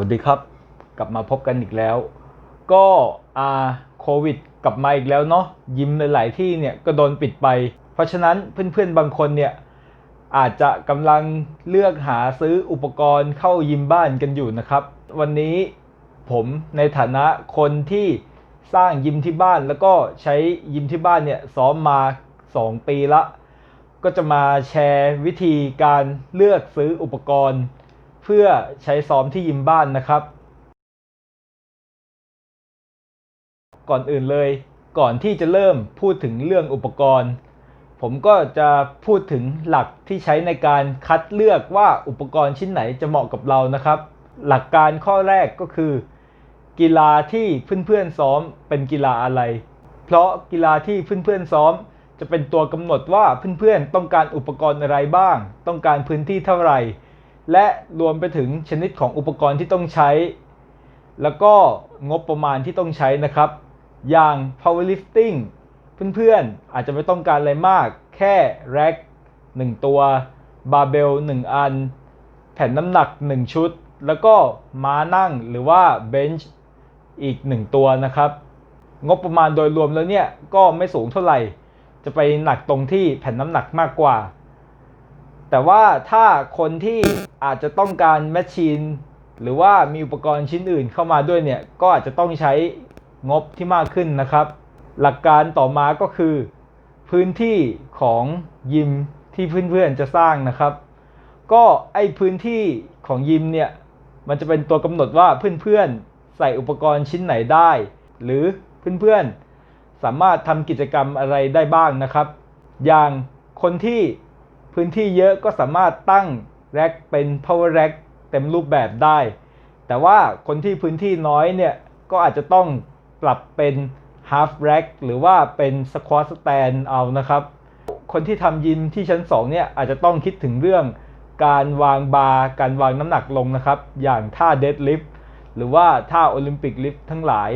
วัสดีครับ กลับมาพบกันอีกแล้ว ก็อาโควิด กลับมาอีกแล้วเนาะยิมหลายๆที่เนี่ยก็โดนปิดไป เพราะฉะนั้นเพื่อนๆบางคนเนี่ยอาจจะกำลังเลือกหาซื้ออุปกรณ์เข้ายิมบ้านกันอยู่นะครับ วันนี้ผมในฐานะคนที่สร้างยิมที่บ้านแล้วก็ใช้ยิมที่บ้านเนี่ยซ้อมมา 2 ปีละ ก็จะมาแชร์วิธีการเลือกซื้ออุปกรณ์ เพื่อใช้ซ้อมที่ยิมบ้านนะครับ ก่อนอื่นเลย ก่อนที่จะเริ่มพูดถึงเรื่องอุปกรณ์ ผมก็จะพูดถึงหลักที่ใช้ในการคัดเลือกว่าอุปกรณ์ชิ้นไหนจะเหมาะกับเรานะครับ หลักการข้อแรกก็คือ กีฬาที่เพื่อนๆซ้อมเป็นกีฬาอะไร เพราะกีฬาที่เพื่อนๆซ้อมจะเป็นตัวกำหนดว่าเพื่อนๆต้องการอุปกรณ์อะไรบ้าง ต้องการพื้นที่เท่าไหร่ และรวมไปถึงชนิดของอุปกรณ์ที่ต้องใช้ แล้วก็งบประมาณที่ต้องใช้นะครับ อย่าง powerlifting เพื่อนๆ อาจจะไม่ต้องการอะไรมาก แค่แร็ก1ตัว บาร์เบล 1 อัน แผ่นน้ำหนัก 1 ชุด แล้วก็ม้านั่งหรือว่าเบนช์อีก 1 ตัวนะครับ งบประมาณโดยรวมแล้วเนี่ย ก็ไม่สูงเท่าไหร่ จะไปหนักตรงที่แผ่นน้ำหนักมากกว่า แต่ว่าถ้าคนที่อาจจะต้องการแมชชีนหรือว่ามีอุปกรณ์ชิ้นอื่นเข้ามาด้วยเนี่ย ก็อาจจะต้องใช้งบที่มากขึ้นนะครับ หลักการต่อมาก็คือ พื้นที่ของยิมที่เพื่อนๆจะสร้างนะครับ ก็ไอพื้นที่ของยิมเนี่ยมันจะเป็นตัวกำหนดว่าเพื่อนๆใส่อุปกรณ์ชิ้นไหนได้ หรือเพื่อนๆสามารถทำกิจกรรมอะไรได้บ้างนะครับ อย่างคนที่ พื้นที่เยอะก็สามารถตั้งแร็กเป็น power rack เต็มรูปแบบได้ แต่ว่าคนที่พื้นที่น้อยเนี่ย ก็อาจจะต้องปรับเป็น half rack หรือว่าเป็น squat stand เอานะครับ คนที่ทำยิมที่ชั้น 2 เนี่ย อาจจะต้องคิดถึงเรื่องการวางบาร์ การวางน้ำหนักลงนะครับ อย่างท่า deadlift หรือว่าท่าโอลิมปิกลิฟต์ทั้งหลาย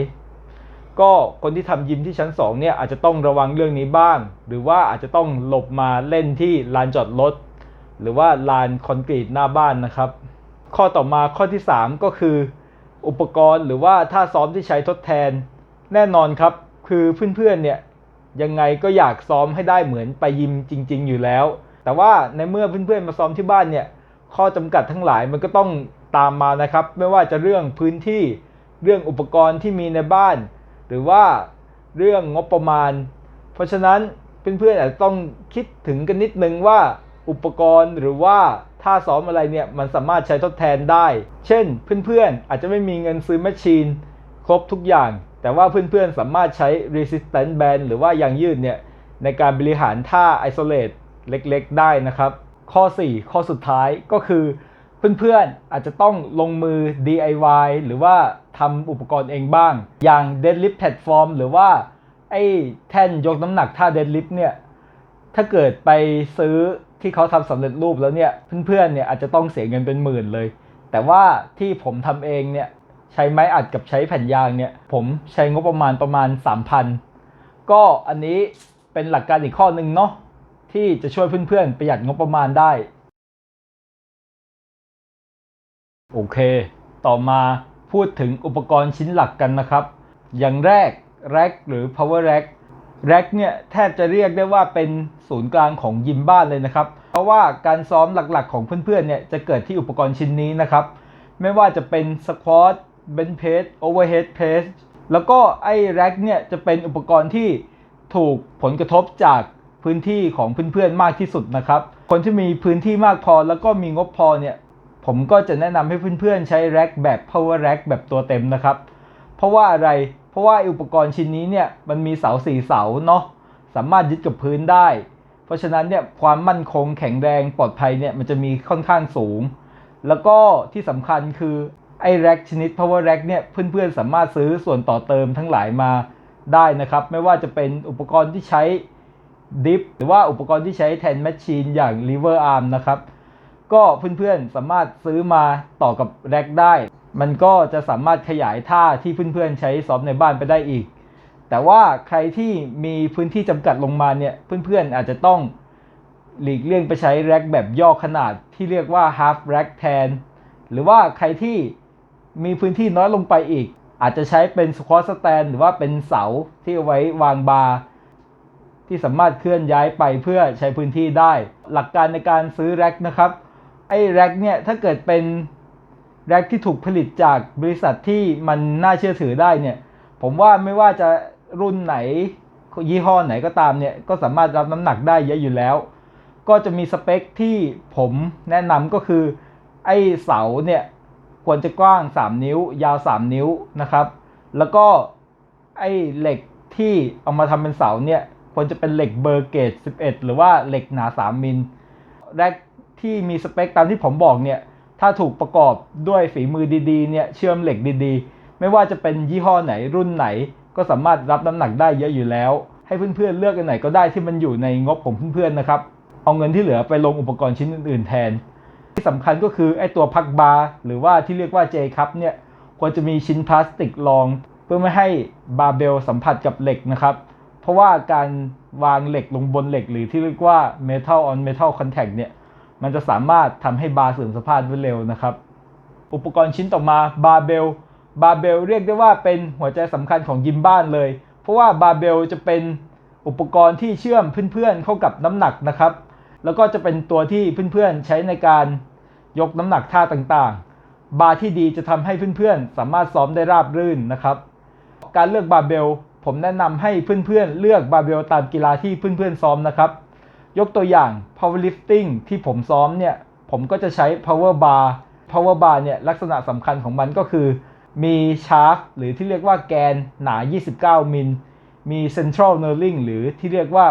ก็คนที่ทำยิมที่ชั้น2เนี่ยอาจจะต้องระวังเรื่องนี้บ้าง หรือว่าอาจจะต้องหลบมาเล่นที่ลานจอดรถหรือว่าลานคอนกรีตหน้าบ้านนะครับ ข้อต่อมาข้อที่ 3 ก็คือ อุปกรณ์หรือว่าท่าซ้อมที่ใช้ทดแทน แน่นอนครับ คือเพื่อนๆเนี่ยยังไงก็อยากซ้อมให้ได้เหมือนไปยิมจริง ๆ อยู่แล้ว แต่ว่าในเมื่อเพื่อนๆมาซ้อมที่บ้านเนี่ยข้อจำกัดทั้งหลายมันก็ต้องตามมานะครับ ไม่ว่าจะเรื่องพื้นที่เรื่องอุปกรณ์ที่มีในบ้าน หรือว่าเรื่องงบประมาณ เพราะฉะนั้นเพื่อนๆอาจจะต้องคิดถึงกันนิดนึงว่าอุปกรณ์หรือว่าท่าซ้อมอะไรเนี่ยมันสามารถใช้ทดแทนได้ เช่นเพื่อนๆ อาจจะไม่มีเงินซื้อแมชชีนครบทุกอย่าง แต่ว่าเพื่อนๆ สามารถใช้ resistance band หรือว่ายางยืดเนี่ยในการบริหารท่า isolate เล็กๆ ได้นะครับ ข้อ 4 ข้อสุดท้ายก็คือ เพื่อนๆ อาจจะต้องลงมือ DIY หรือว่าทำอุปกรณ์เองบ้าง อย่าง deadlift platform หรือว่า ไอ้แท่นยกน้ำหนักท่า deadlift เนี่ย ถ้าเกิดไปซื้อที่เขาทำสำเร็จรูปแล้วเนี่ย เพื่อนๆ เนี่ยอาจจะต้องเสียเงินเป็นหมื่นเลย แต่ว่าที่ผมทำเองเนี่ย ใช้ไม้อัดกับใช้แผ่นยางเนี่ย ผมใช้งบประมาณประมาณ 3,000 ก็อันนี้เป็นหลักการอีกข้อหนึ่งเนาะที่จะช่วยเพื่อนๆ ประหยัดงบประมาณได้ โอเค ต่อมาพูดถึงอุปกรณ์ชิ้นหลักกันนะครับ อย่างแรก rack หรือ power rack rack เนี่ยแทบจะเรียกได้ว่าเป็นศูนย์กลางของยิมบ้านเลยนะครับ เพราะว่าการซ้อมหลักๆของเพื่อนๆเนี่ยจะเกิดที่อุปกรณ์ชิ้นนี้นะครับ ไม่ว่าจะเป็น squat bench press overhead press แล้วก็ไอ้ rack เนี่ยจะเป็นอุปกรณ์ที่ถูกผลกระทบจากพื้นที่ของเพื่อนๆมากที่สุดนะครับ คนที่มีพื้นที่มากพอแล้วก็มีงบพอเนี่ย ผมก็จะแนะนำให้เพื่อนๆใช้แร็กแบบ power rack แบบตัวเต็มนะครับ เพราะว่าอะไร เพราะว่าอุปกรณ์ชิ้นนี้เนี่ยมันมีเสาสี่เสาเนาะ สามารถยึดกับพื้นได้ เพราะฉะนั้นเนี่ยความมั่นคงแข็งแรงปลอดภัยเนี่ยมันจะมีค่อนข้างสูง แล้วก็ที่สำคัญคือไอ้แร็กชนิด power rack เนี่ยเพื่อนๆสามารถซื้อส่วนต่อเติมทั้งหลายมาได้นะครับ ไม่ว่าจะเป็นอุปกรณ์ที่ใช้ดิฟหรือว่าอุปกรณ์ที่ใช้แทนแมชชีนอย่าง lever arm นะครับ ก็เพื่อนๆสามารถซื้อมาต่อกับแร็กได้ มันก็จะสามารถขยายท่าที่เพื่อนๆใช้ซ้อมในบ้านไปได้อีก แต่ว่าใครที่มีพื้นที่จำกัดลงมาเนี่ยเพื่อนๆอาจจะต้องหลีกเลี่ยงไปใช้แร็กแบบย่อขนาดที่เรียกว่า half rack แทน หรือว่าใครที่มีพื้นที่น้อยลงไปอีก อาจจะใช้เป็นสควอตสแตนหรือว่าเป็นเสาที่เอาไว้วางบาร์ที่สามารถเคลื่อนย้ายไปเพื่อใช้พื้นที่ได้ หลักการในการซื้อแร็กนะครับ ไอ้แร็กเนี่ยถ้าเกิดเป็นแร็กที่ถูกผลิตจากบริษัทที่มันน่าเชื่อถือได้เนี่ย ผมว่าไม่ว่าจะรุ่นไหนยี่ห้อไหนก็ตามเนี่ย ก็สามารถรับน้ำหนักได้เยอะอยู่แล้ว ก็จะมีสเปคที่ผมแนะนำก็คือ ไอ้เสาเนี่ยควรจะกว้าง 3 นิ้ว ยาว 3 นิ้วนะครับ แล้วก็ไอ้เหล็กที่เอามาทำเป็นเสาเนี่ยควรจะเป็นเหล็กเบอร์เกต11 หรือว่าเหล็กหนา 3 มิลแรก ที่มีสเปคตามที่ผมบอกเนี่ย ถ้าถูกประกอบด้วยฝีมือดีๆ เนี่ย เชื่อมเหล็กดีๆ ไม่ว่าจะเป็นยี่ห้อไหนรุ่นไหน ก็สามารถรับน้ำหนักได้เยอะอยู่แล้ว ให้เพื่อนๆเลือกกันไหนก็ได้ที่มันอยู่ในงบของเพื่อนๆนะครับ เอาเงินที่เหลือไปลงอุปกรณ์ชิ้นอื่นๆแทน ที่สำคัญก็คือไอ้ตัวพักบาร์หรือว่าที่เรียกว่า J คัพเนี่ย ควรจะมีชิ้นพลาสติกรอง เพื่อไม่ให้บาร์เบลสัมผัสกับเหล็กนะครับ เพราะว่าการวางเหล็กลงบนเหล็ก หรือที่เรียกว่า metal on metal contact เนี่ย มันจะสามารถทำให้บาร์เสื่อมสภาพได้เร็วนะครับ อุปกรณ์ชิ้นต่อมาบาร์เบล บาร์เบลเรียกได้ว่าเป็นหัวใจสำคัญของยิมบ้านเลย เพราะว่าบาร์เบลจะเป็นอุปกรณ์ที่เชื่อมเพื่อนๆเข้ากับน้ำหนักนะครับ แล้วก็จะเป็นตัวที่เพื่อนๆใช้ในการยกน้ำหนักท่าต่างๆ บาร์ที่ดีจะทำให้เพื่อนๆ สามารถซ้อมได้ราบรื่นนะครับ การเลือกบาร์เบลผมแนะนำให้เพื่อนๆเลือกบาร์เบลตามกีฬาที่เพื่อนๆซ้อมนะครับ ยกตัวอย่าง powerlifting ที่ผมซ้อมเนี่ย ผมก็จะใช้ power bar power bar เนี่ยลักษณะสำคัญของมันก็คือ มีชาร์ t หรือที่เรียกว่าแกนหนา 29 มิล มี central knurling หรือที่เรียกว่า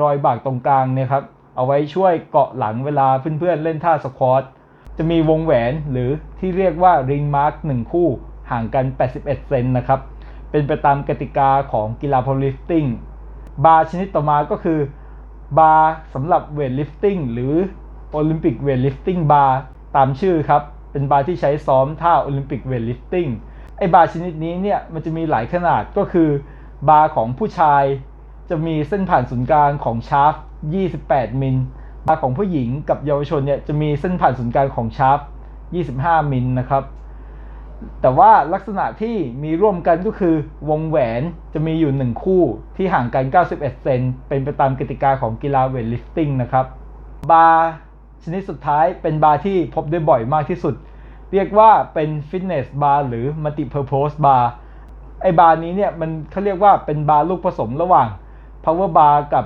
รอยบากตรงกลางเนี่ยครับ เอาไว้ช่วยเกาะหลังเวลาเพื่อนๆเล่นท่าสควอตจะมีวงแหวนหรือที่เรียกว่า ring mark 1 คู่ห่างกัน 81 เซนนะครับ เป็นไปตามกติกาของกีฬา powerlifting บาร์ชนิดต่อมาก็คือ บาร์สำหรับเวทลิฟติ้งหรือโอลิมปิกเวทลิฟติ้งบาร์ตามชื่อครับ เป็นบาร์ที่ใช้ซ้อมท่าโอลิมปิกเวทลิฟติ้งไอบาร์ชนิดนี้เนี่ยมันจะมีหลายขนาดก็คือบาร์ของผู้ชาย จะมีเส้นผ่านศูนย์กลางของชาร์ฟ28 มิล บาร์ของผู้หญิงกับเยาวชนเนี่ยจะมีเส้นผ่านศูนย์กลางของชาร์ฟ25 มิลนะครับ แต่ว่าลักษณะที่มีร่วมกันก็คือวงแหวนจะมีอยู่ 1 คู่ที่ห่างกัน 91 เซนเป็นไปตามกติกาของกีฬาเวทลิฟติ้งนะครับ บาร์ชนิดสุดท้ายเป็นบาร์ที่พบได้บ่อยมากที่สุด เรียกว่าเป็นฟิตเนสบาร์หรือมัลติเพอร์โพสบาร์ไอบาร์นี้เนี่ยมันเขาเรียกว่าเป็นบาร์ลูกผสมระหว่าง power bar กับ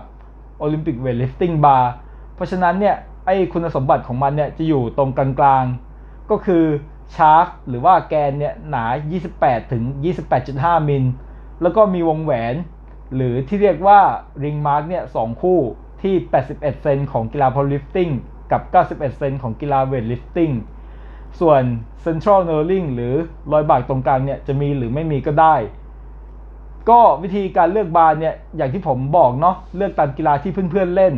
Olympic weightlifting bar เพราะฉะนั้นเนี่ยไอคุณสมบัติของมันเนี่ยจะอยู่ตรงกลางๆก็คือ ชาร์ t หรือว่าแกนเนี่ยหนา 28 ถึง 28.5 มิล แล้วก็มีวงแหวน หรือที่เรียกว่า ring mark เนี่ยสองคู่ที่ 81 เซนของกีฬา powerlifting กับ 91 เซนของกีฬา weightlifting ส่วน central n u r l i n g หรือรอยบากตรงกลางเนี่ยจะมีหรือไม่มีก็ได้ ก็วิธีการเลือกบาร์เนี่ยอย่างที่ผมบอกเนาะเลือกตามกีฬาที่เพื่อนๆเล่น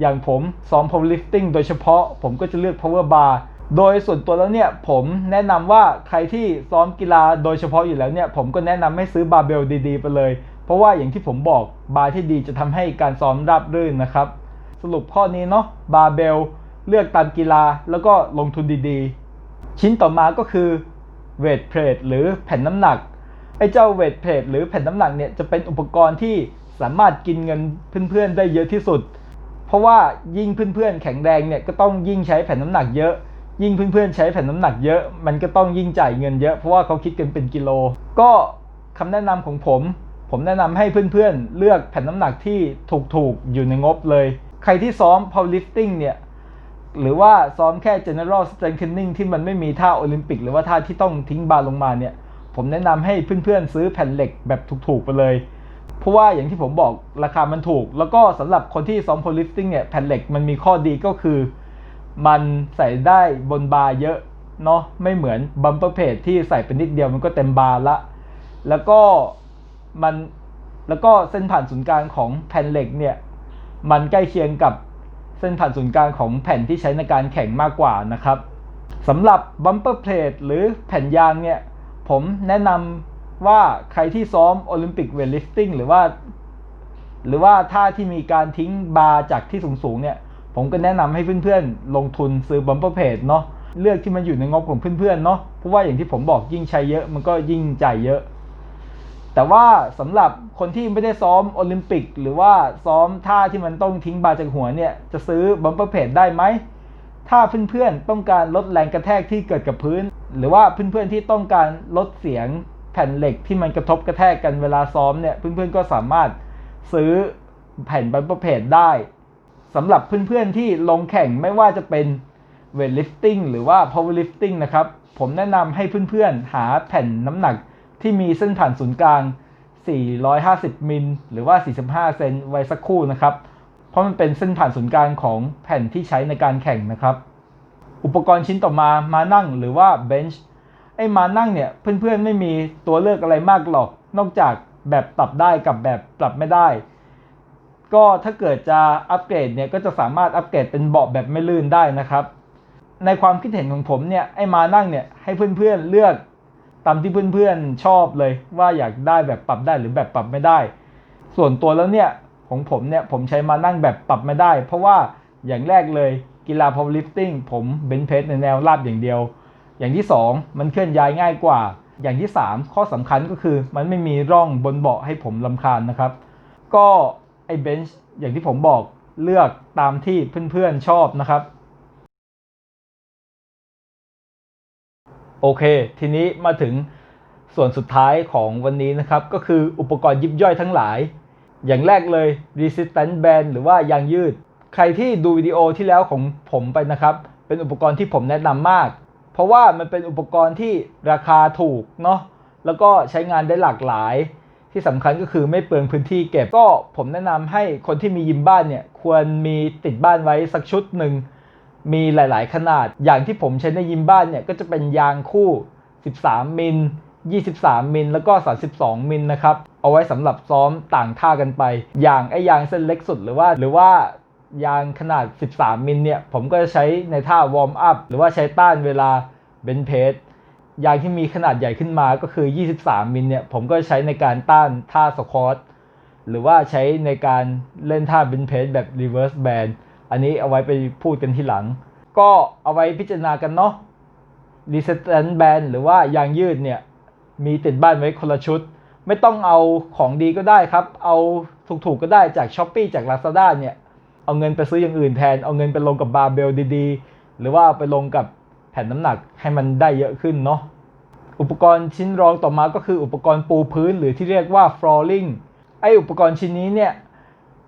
อย่างผมซ้อม powerlifting โดยเฉพาะผมก็จะเลือก power bar โดยส่วนตัวแล้วเนี่ยผมแนะนำว่าใครที่ซ้อมกีฬาโดยเฉพาะอยู่แล้วเนี่ยผมก็แนะนำให้ซื้อบาร์เบลดีๆ ไปเลย เพราะว่าอย่างที่ผมบอกบาร์ที่ดีจะทำให้การซ้อมราบรื่นนะครับ สรุปข้อนี้เนาะบาร์เบลเลือกตามกีฬาแล้วก็ลงทุนดีๆ ชิ้นต่อมาก็คือเวทเพลทหรือแผ่นน้ำหนักไอ้เจ้าเวทเพลทหรือแผ่นน้ำหนักเนี่ยจะเป็นอุปกรณ์ที่สามารถกินเงินเพื่อนๆได้เยอะที่สุด เพราะว่ายิ่งเพื่อนๆแข็งแรงเนี่ยก็ต้องยิ่งใช้แผ่นน้ำหนักเยอะ ยิ่งเพื่อนๆใช้แผ่นน้ำหนักเยอะ มันก็ต้องยิ่งจ่ายเงินเยอะ เพราะว่าเขาคิดกันเป็นกิโล ก็คำแนะนำของผม ผมแนะนำให้เพื่อนๆ เลือกแผ่นน้ำหนักที่ถูกๆ อยู่ในงบเลย ใครที่ซ้อม powerlifting เนี่ย หรือว่าซ้อมแค่ general strengthening ที่มันไม่มีท่าโอลิมปิก หรือว่าท่าที่ต้องทิ้งบาร์ลงมาเนี่ย ผมแนะนำให้เพื่อนๆ ซื้อแผ่นเหล็กแบบถูกๆ ไปเลย เพราะว่าอย่างที่ผมบอกราคามันถูก แล้วก็สำหรับคนที่ซ้อม powerlifting เนี่ย แผ่นเหล็กมันมีข้อดีก็คือ มันใส่ได้บนบาร์เยอะเนาะไม่เหมือนบัมเปอร์เพจที่ใส่เป็นนิดเดียวมันก็เต็มบาร์ละ แล้วก็มันแล้วก็เส้นผ่านศูนย์กลางของแผ่นเหล็กเนี่ยมันใกล้เคียงกับเส้นผ่านศูนย์กลางของแผ่นที่ใช้ในการแข่งมากกว่านะครับสำหรับบัมเปอร์เพลทหรือแผ่นยางเนี่ยผมแนะนำว่าใครที่ซ้อมโอลิมปิกเวทลิฟติ้งหรือว่า หรือว่าท่าที่มีการทิ้งบาร์จากที่สูงๆเนี่ย ผมก็แนะนำให้เพื่อนๆ ลงทุนซื้อบัมเปอร์เพจเนาะเลือกที่มันอยู่ในงบของเพื่อนๆเนาะเพราะว่าอย่างที่ผมบอกยิ่งใช้เยอะมันก็ยิ่งจ่ายเยอะ แต่ว่าสำหรับคนที่ไม่ได้ซ้อมโอลิมปิก หรือว่าซ้อมท่าที่มันต้องทิ้งบาจากหัวเนี่ยจะซื้อบัมเปอร์เพจได้ไหมถ้าเพื่อนๆต้องการลดแรงกระแทกที่เกิดกับพื้น หรือว่าเพื่อนๆที่ต้องการลดเสียงแผ่นเหล็กที่มันกระทบกระแทกกันเวลาซ้อมเนี่ยเพื่อนๆก็สามารถซื้อแผ่นบัมเปอร์เพจได้ สำหรับเพื่อนๆที่ลงแข่งไม่ว่าจะเป็นเวทลิฟติ้งหรือว่า power lifting นะครับ ผมแนะนำให้เพื่อนๆ หาแผ่นน้ำหนักที่มีเส้นผ่านศูนย์กลาง 450 มิล หรือว่า 45 เซนไว้สักครู่นะครับ เพราะมันเป็นเส้นผ่านศูนย์กลางของแผ่นที่ใช้ในการแข่งนะครับ อุปกรณ์ชิ้นต่อมามานั่งหรือว่าเบนช์ไอ้มานั่งเนี่ยเพื่อนๆไม่มีตัวเลือกอะไรมากหรอก นอกจากแบบปรับได้กับแบบปรับไม่ได้ ก็ถ้าเกิดจะอัปเกรดเนี่ยก็จะสามารถอัปเกรดเป็นเบาะแบบไม่ลื่นได้นะครับ ในความคิดเห็นของผมเนี่ยไอ้มานั่งเนี่ยให้เพื่อนๆเลือกตามที่เพื่อนๆชอบเลย ว่าอยากได้แบบปรับได้หรือแบบปรับไม่ได้ ส่วนตัวแล้วเนี่ยของผมเนี่ยผมใช้มานั่งแบบปรับไม่ได้ เพราะว่าอย่างแรกเลยกีฬา powerlifting ผมเบนเพสในแนวราบอย่างเดียว อย่างที่ 2 มันเคลื่อนย้ายง่ายกว่า อย่างที่ 3 ข้อสำคัญก็คือมันไม่มีร่องบนเบาะให้ผมลำคาญนะครับ ก็ ไอ้เบนช์อย่างที่ผมบอกเลือกตามที่เพื่อนๆชอบนะครับ โอเค ทีนี้มาถึงส่วนสุดท้ายของวันนี้นะครับ ก็คืออุปกรณ์ยิบย่อยทั้งหลาย อย่างแรกเลย resistance band หรือว่ายางยืด ใครที่ดูวิดีโอที่แล้วของผมไปนะครับ เป็นอุปกรณ์ที่ผมแนะนำมาก เพราะว่ามันเป็นอุปกรณ์ที่ราคาถูกเนาะแล้วก็ใช้งานได้หลากหลาย ที่สำคัญก็คือไม่เปลืองพื้นที่เก็บก็ผมแนะนำให้คนที่มียิมบ้านเนี่ยควรมีติดบ้านไว้สักชุดหนึ่งมีหลาย ๆ ขนาด อย่างที่ผมใช้ในยิมบ้านเนี่ยก็จะเป็นยางคู่ 13 มิล 23 มิล แล้วก็ 32 มิลนะครับ เอาไว้สำหรับซ้อมต่างท่ากันไป อย่างไอ้ยางเส้นเล็กสุดหรือว่าหรือว่ายางขนาด 13 มิลเนี่ยผมก็จะใช้ในท่าวอร์มอัพหรือว่าใช้ต้านเวลาเบนเพส ยางที่มีขนาดใหญ่ขึ้นมาก็คือ 23 มิลเนี่ย ผมก็ใช้ในการต้านท่าสควอตหรือว่าใช้ในการเล่นท่าเบนเพสแบบ reverse band อันนี้เอาไว้ไปพูดกันทีหลัง ก็เอาไว้พิจารณากันเนาะ resistance band หรือว่ายางยืดเนี่ย มีติดบ้านไว้คนละชุด ไม่ต้องเอาของดีก็ได้ครับ เอาถูกๆก็ได้จาก s h อ p e e จาก Lazada เนี่ย เอาเงินไปซื้ออย่างอื่นแทน เอาเงินไปลงกับบาร์เบลดีๆ หรือว่าไปลงกับ แผ่นน้ำหนักให้มันได้เยอะขึ้นเนาะอุปกรณ์ชิ้นรองต่อมาก็คืออุปกรณ์ปูพื้นหรือที่เรียกว่า flooring ไออุปกรณ์ชิ้นนี้เนี่ย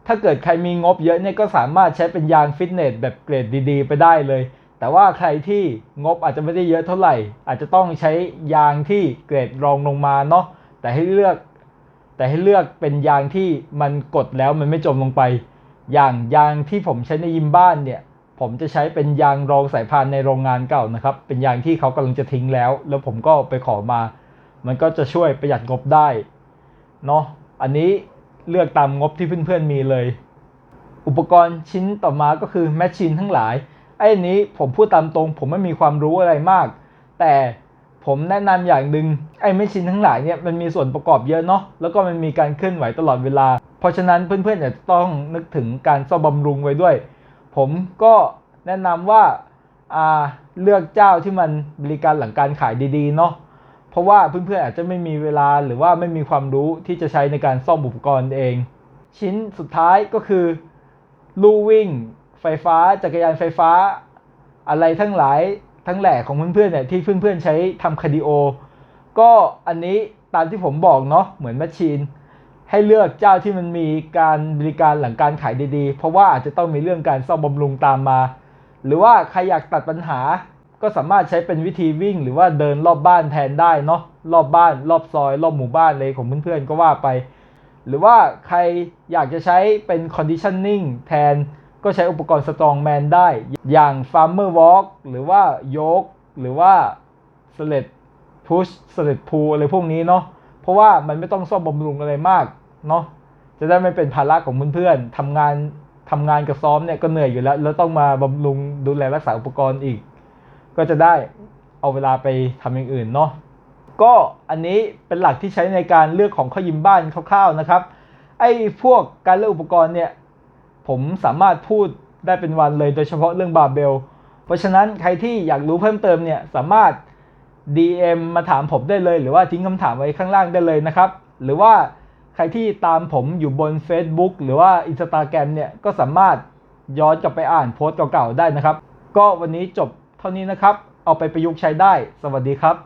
ถ้าเกิดใครมีงบเยอะเนี่ยก็สามารถใช้เป็นยางฟิตเนสแบบเกรดดีๆ ไปได้เลย แต่ว่าใครที่งบอาจจะไม่ได้เยอะเท่าไหร่ อาจจะต้องใช้ยางที่เกรดรองลงมาเนาะแต่ให้เลือก แต่ให้เลือกเป็นยางที่มันกดแล้วมันไม่จมลงไป อย่างยางที่ผมใช้ในยิมบ้านเนี่ย ผมจะใช้เป็นยางรองสายพานในโรงงานเก่านะครับ เป็นยางที่เขากำลังจะทิ้งแล้ว แล้วผมก็ไปขอมา มันก็จะช่วยประหยัดงบได้เนาะอันนี้เลือกตามงบที่เพื่อนๆมีเลย อุปกรณ์ชิ้นต่อมาก็คือแมชชีนทั้งหลายไอ้นนี้ผมพูดตามตรง ผมไม่มีความรู้อะไรมาก แต่ผมแนะนำอย่างหนึ่งไอ้แมชชีนทั้งหลายเนี่ยมันมีส่วนประกอบเยอะเนาะแล้วก็มันมีการเคลื่อนไหวตลอดเวลา เพราะฉะนั้นเพื่อนๆจะต้องนึกถึงการซ่อมบำรุงไว้ด้วย ผมก็แนะนำว่าอ่าเลือกเจ้าที่มันบริการหลังการขายดีๆเนาะเพราะว่าเพื่อนๆอาจจะไม่มีเวลาหรือว่าไม่มีความรู้ที่จะใช้ในการซ่อมอุปกรณ์เอง ชิ้นสุดท้ายก็คือลู่วิ่ง ไฟฟ้าจักรยานไฟฟ้า อะไรทั้งหลายทั้งแหล่ของเพื่อนๆเนี่ยที่เพื่อนๆใช้ทำคาร์ดิโอ ก็อันนี้ตามที่ผมบอกเนาะเหมือนแมชชีน ให้เลือกเจ้าที่มันมีการบริการหลังการขายดีๆ เพราะว่าอาจจะต้องมีเรื่องการซ่อมบำรุงตามมา หรือว่าใครอยากตัดปัญหา ก็สามารถใช้เป็นวิธีวิ่ง หรือว่าเดินรอบบ้านแทนได้เนาะรอบบ้าน รอบซอย รอบหมู่บ้านเลยของเพื่อนๆก็ว่าไป หรือว่าใครอยากจะใช้เป็น conditioning แทนก็ใช้อุปกรณ์ strongman ได้ อย่าง farmer walk หรือว่า yoke หรือว่า sled push sled pull อะไรพวกนี้เนาะเพราะว่ามันไม่ต้องซ่อมบำรุงอะไรมาก เนาะจะได้ไม่เป็นภาระของเพื่อนๆทำงานทำงานกับซ้อมเนี่ยก็เหนื่อยอยู่แล้ว แล้วต้องมาบำรุงดูแลรักษาอุปกรณ์อีก ก็จะได้เอาเวลาไปทำอย่างอื่นเนาะก็อันนี้เป็นหลักที่ใช้ในการเลือกของข้อยิมบ้านคร่าวๆนะครับไอ้พวกการเลือกอุปกรณ์เนี่ยผมสามารถพูดได้เป็นวันเลยโดยเฉพาะเรื่องบาร์เบล เพราะฉะนั้นใครที่อยากรู้เพิ่มเติมเนี่ยสามารถ DM มาถามผมได้เลย หรือว่าทิ้งคำถามไว้ข้างล่างได้เลยนะครับ หรือว่า รที่ตามผมอยู่บน Facebook หรือว่า Instagram เนี่ยก็สามารถย้อนกลับไปอ่านโพสต์เก่าๆได้นะครับ ก็วันนี้จบเท่านี้นะครับ เอาไปประยุกต์ใช้ได้ สวัสดีครับ